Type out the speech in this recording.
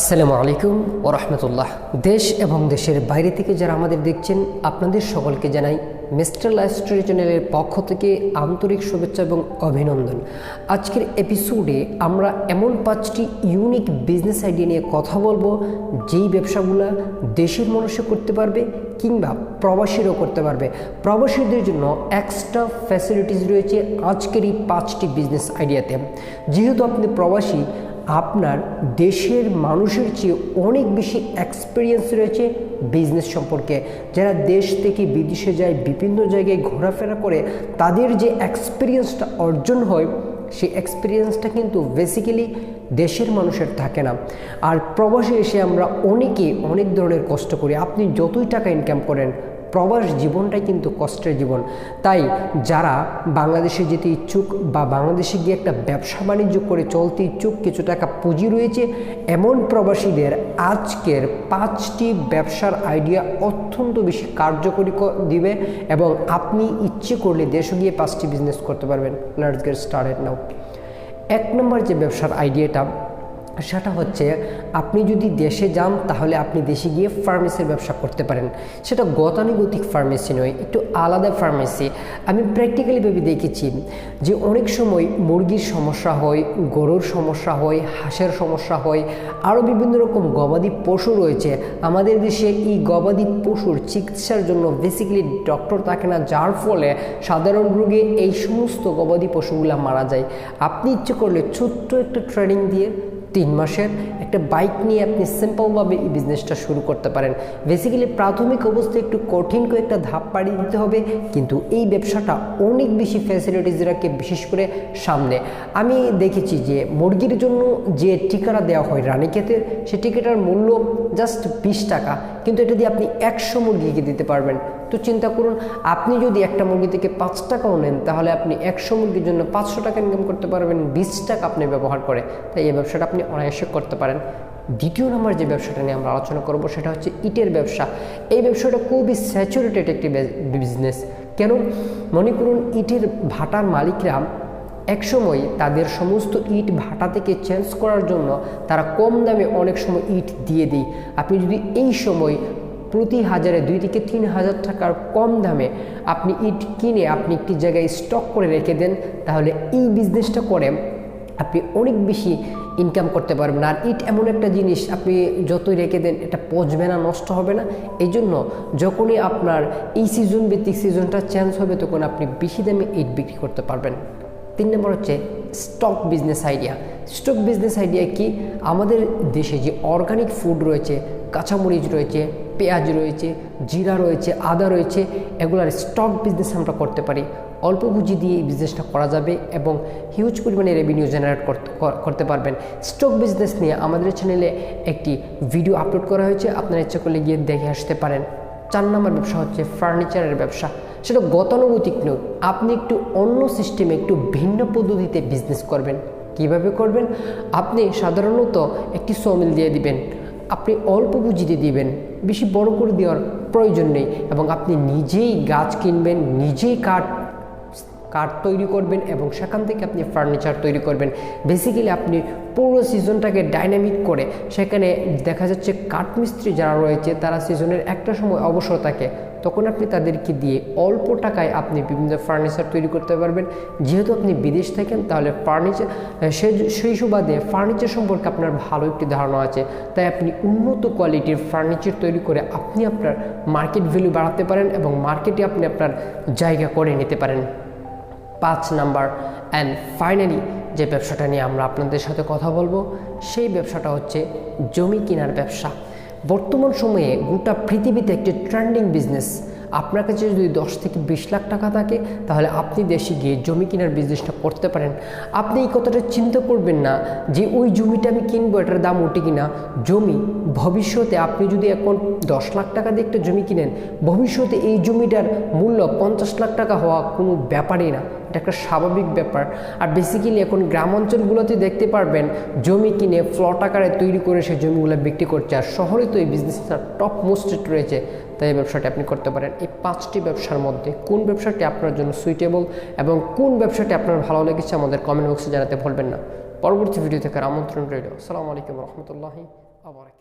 আসসালামু আলাইকুম ও রহমতুল্লাহ। দেশ এবং দেশের বাইরে থেকে যারা আমাদের দেখছেন, আপনাদের সকলকে জানাই মিস্টার লাইফ স্টোরি চ্যানেলের পক্ষ থেকে আন্তরিক শুভেচ্ছা এবং অভিনন্দন। আজকের এপিসোডে আমরা এমন পাঁচটি ইউনিক বিজনেস আইডিয়া নিয়ে কথা বলব, যেই ব্যবসাগুলো দেশের মানুষও করতে পারবে কিংবা প্রবাসীরাও করতে পারবে। প্রবাসীদের জন্য এক্সট্রা ফ্যাসিলিটিস রয়েছে আজকের এই পাঁচটি বিজনেস আইডিয়াতে। যেহেতু আপনি প্রবাসী আপনার দেশের মানুষের চেয়ে অনেক বেশি এক্সপিরিয়েন্স রয়েছে বিজনেস সম্পর্কে। যারা দেশ থেকে বিদেশে যায়, বিভিন্ন জায়গায় ঘোরাফেরা করে, তাদের যে এক্সপিরিয়েন্সটা অর্জন হয় সেই এক্সপিরিয়েন্সটা কিন্তু বেসিক্যালি দেশের মানুষের থাকে না। আর প্রবাসে এসে আমরা অনেকে অনেক ধরনের কষ্ট করি। আপনি যতই টাকা ইনকাম করেন প্রবাস জীবনটাই কিন্তু কষ্টের জীবন। তাই যারা বাংলাদেশে যেতে ইচ্ছুক বা বাংলাদেশে গিয়ে একটা ব্যবসা বাণিজ্য করে চলতে ইচ্ছুক, কিছু টাকা পুঁজি রয়েছে, এমন প্রবাসীদের আজকের পাঁচটি ব্যবসার আইডিয়া অত্যন্ত বেশি কার্যকরী দিবে এবং আপনি ইচ্ছে করলে দেশে গিয়ে পাঁচটি বিজনেস করতে পারবেন। লেটস গেট স্টার্টেড নাও এক নম্বর যে ব্যবসার আইডিয়াটা সেটা হচ্ছে আপনি যদি দেশে যান, তাহলে আপনি দেশে গিয়ে ফার্মেসির ব্যবসা করতে পারেন। সেটা গতানুগতিক ফার্মেসি নয়, একটু আলাদা ফার্মেসি আমি প্র্যাকটিক্যালি ভেবে দেখেছি যে অনেক সময় মুরগির সমস্যা হয়, গরুর সমস্যা হয়, হাঁসের সমস্যা হয়, আরও বিভিন্ন রকম গবাদি পশু রয়েছে। আমাদের দেশে এই গবাদি পশুর চিকিৎসার জন্য বেসিক্যালি ডক্টর থাকে না, যার ফলে সাধারণ রোগে এই সমস্ত গবাদি পশুগুলো মারা যায়। আপনি ইচ্ছে করলে ছোট্ট একটা ট্রেনিং দিয়ে তিন মাসের একটা বাইক নিয়ে আপনি সিম্পলভাবে এই বিজনেসটা শুরু করতে পারেন। বেসিক্যালি প্রাথমিক অবস্থায় একটু কঠিন করে একটা ধাপ পাড়ি দিতে হবে, কিন্তু এই ব্যবসাটা অনেক বেশি ফ্যাসিলিটিস রাখে, বিশেষ করে সামনে। আমি দেখেছি যে মুরগির জন্য যে টিকাটা দেওয়া হয় রানীক্ষেতের, সে টিকাটার মূল্য জাস্ট বিশ টাকা, কিন্তু এটা দিয়ে আপনি একশো মুরগিকে দিতে পারবেন। তো চিন্তা করুন, আপনি যদি একটা মুরগি থেকে পাঁচ টাকাও নেন, তাহলে আপনি একশো মুরগির জন্য পাঁচশো টাকা ইনকাম করতে পারবেন, বিশ টাকা আপনি ব্যবহার করে। তাই এই ব্যবসাটা আপনি অনায়াসে করতে পারেন। দ্বিতীয় নম্বর যে ব্যবসাটা নিয়ে আমরা আলোচনা করব সেটা হচ্ছে ইটের ব্যবসা। এই ব্যবসাটা খুবই স্যাচুরেটেড একটি বিজনেস কেন? মনে করুন ইটের ভাটার মালিকরা একসময় তাদের সমস্ত ইট ভাটা থেকে চেঞ্জ করার জন্য তারা কম দামে অনেক সময় ইট দিয়ে দেয়। আপনি যদি এই সময় প্রতি হাজারে দুই থেকে তিন হাজার টাকার কম দামে আপনি ইট কিনে আপনি একটি জায়গায় স্টক করে রেখে দেন, তাহলে এই বিজনেসটা করে আপনি অনেক বেশি ইনকাম করতে পারবেন আর ইট এমন একটা জিনিস আপনি যতই রেখে দেন, এটা পচবে না, নষ্ট হবে না। এই জন্য যখনই আপনার এই সিজন ভিত্তিক সিজনটা চেঞ্জ হবে, তখন আপনি বেশি দামে ইট বিক্রি করতে পারবেন। তিন নম্বর হচ্ছে stock business idea stock business idea কি? আমাদের দেশে যে অর্গানিক ফুড রয়েছে কাঁচামরিচ রয়েছে, পেঁয়াজ রয়েছে, জিরা রয়েছে, আদা রয়েছে, এগুলার স্টক বিজনেস আমরা করতে পারি। অল্প পুঁজি দিয়ে এই বিজনেসটা করা যাবে এবং হিউজ পরিমাণে রেভিনিউ জেনারেট করতে করতে পারবেন। স্টক বিজনেস নিয়ে আমাদের চ্যানেলে একটি ভিডিও আপলোড করা হয়েছে, আপনারা ইচ্ছা করলে গিয়ে দেখে আসতে পারেন। চার নম্বর ব্যবসা হচ্ছে ফার্নিচারের ব্যবসা। সেটা গতানুগতিক নয়, আপনি একটু অন্য সিস্টেমে একটু ভিন্ন পদ্ধতিতে বিজনেস করবেন। কীভাবে করবেন? আপনি সাধারণত একটি সমিল দিয়ে দিবেন। আপনি অল্প পুঁজিতে দিবেন, বেশি বড় করে দেওয়ার প্রয়োজন নেই এবং আপনি নিজেই গাছ কিনবেন, নিজেই কাঠ কাঠ তৈরি করবেন এবং সেখান থেকে আপনি ফার্নিচার তৈরি করবেন। বেসিক্যালি আপনি পুরো সিজনটাকে ডাইনামিক করে সেখানে দেখা যাচ্ছে কাঠমিস্ত্রি যারা রয়েছে, তারা সিজনের একটা সময় অবসর থাকে। তখন আপনি তাদেরকে দিয়ে অল্প টাকায় আপনি বিভিন্ন ফার্নিচার তৈরি করতে পারবেন। যেহেতু আপনি বিদেশ থাকেন, তাহলে ফার্নিচার সেই সুবাদে ফার্নিচার সম্পর্কে আপনার ভালো একটি ধারণা আছে। তাই আপনি উন্নত কোয়ালিটির ফার্নিচার তৈরি করে আপনি আপনার মার্কেট ভ্যালু বাড়াতে পারেন এবং মার্কেটে আপনি আপনার জায়গা করে নিতে পারেন। পাঁচ নাম্বার। অ্যান্ড ফাইনালি যে ব্যবসাটা নিয়ে আমরা আপনাদের সাথে কথা বলব, সেই ব্যবসাটা হচ্ছে জমি কেনার ব্যবসা। বর্তমান সময়ে গোটা পৃথিবীতে একটি ট্রেন্ডিং বিজনেস আপনার কাছে যদি দশ থেকে বিশ লাখ টাকা থাকে, তাহলে আপনি দেশে গিয়ে জমি কেনার বিজনেসটা করতে পারেন। আপনি এই কথাটা চিন্তা করবেন না যে ওই জমিটা আমি কিনবো, এটার দাম ওঠে কিনা। জমি, ভবিষ্যতে আপনি যদি এখন দশ লাখ টাকা দিয়ে একটা জমি কিনেন, ভবিষ্যতে এই জমিটার মূল্য পঞ্চাশ লাখ টাকা হওয়া কোনো ব্যাপারই না। এটা একটা স্বাভাবিক ব্যাপার। আর বেসিক্যালি এখন গ্রাম অঞ্চলগুলোতে দেখতে পারবেন, জমি কিনে ফ্লট আকারে তৈরি করে সেই জমিগুলো বিক্রি করছে। আর শহরে তো এই বিজনেসটা টপ মোস্ট রয়েছে। তাই এই ব্যবসাটি আপনি করতে পারেন। এই পাঁচটি ব্যবসার মধ্যে কোন ব্যবসাটি আপনার জন্য সুইটেবল এবং কোন ব্যবসাটি আপনার ভালো লেগেছে আমাদের কমেন্ট বক্সে জানাতে ভুলবেন না। পরবর্তী ভিডিও থেকে আমন্ত্রণ রইল। আসসালামু আলাইকুম রহমতুল্লাহি আবরাকাত